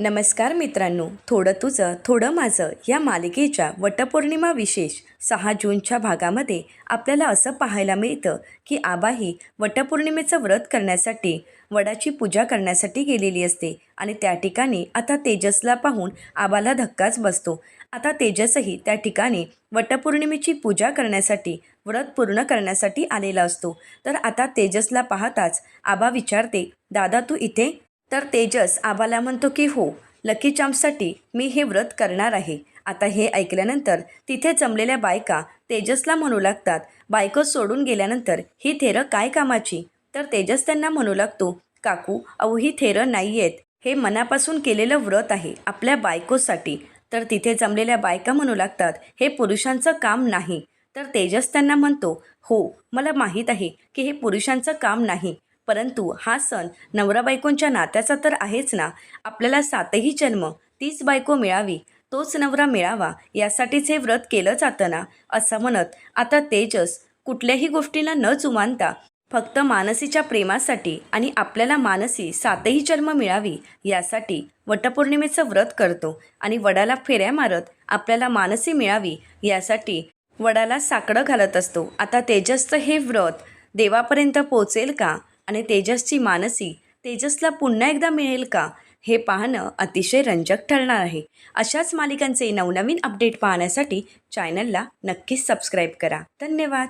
नमस्कार मित्रांनो थोडं तुझं थोडं माझं या मालिकेच्या वटपौर्णिमा विशेष सहा जूनच्या भागामध्ये आपल्याला असं पाहायला मिळतं की आबाही वटपौर्णिमेचं व्रत करण्यासाठी वडाची पूजा करण्यासाठी गेलेली असते आणि त्या ठिकाणी आता तेजसला पाहून आबाला धक्काच बसतो. आता तेजसही त्या ठिकाणी वटपौर्णिमेची पूजा करण्यासाठी व्रत पूर्ण करण्यासाठी आलेला असतो. तर आता तेजसला पाहताच आबा विचारते दादा तू इथे तर तेजस आबाला म्हणतो की हो लकी चाम्पसाठी मी हे व्रत करणार आहे. आता हे ऐकल्यानंतर तिथे जमलेल्या बायका तेजसला म्हणू लागतात बायको सोडून गेल्यानंतर ही थेरं काय कामाची? तर तेजस त्यांना म्हणू लागतो काकू अहो ही थेरं नाही आहेत हे मनापासून केलेलं व्रत आहे आपल्या बायकोसाठी. तर तिथे जमलेल्या बायका म्हणू लागतात हे पुरुषांचं काम नाही. तर तेजस त्यांना म्हणतो हो मला माहीत आहे की हे पुरुषांचं काम नाही. परंतु हा सण नवरा बायकोंच्या नात्याचा तर आहेच ना. आपल्याला सातही जन्म तीच बायको मिळावी तोच नवरा मिळावा यासाठीच हे व्रत केलं जातं ना असं म्हणत आता तेजस कुठल्याही गोष्टीला न जुमानता फक्त मानसीच्या प्रेमासाठी आणि आपल्याला मानसी सातही जन्म मिळावी यासाठी वटपौर्णिमेचं व्रत करतो आणि वडाला फेऱ्या मारत आपल्याला मानसी मिळावी यासाठी वडाला साकडं घालत असतो. आता तेजसचं हे व्रत देवापर्यंत पोचेल का? आणि तेजसची मानसी तेजसला पुन्हा एकदा मिळेल का हे पाहणं अतिशय रंजक ठरणार आहे. अशाच मालिकांचे नवनवीन अपडेट पाहण्यासाठी चॅनलला नक्कीच सबस्क्राईब करा. धन्यवाद.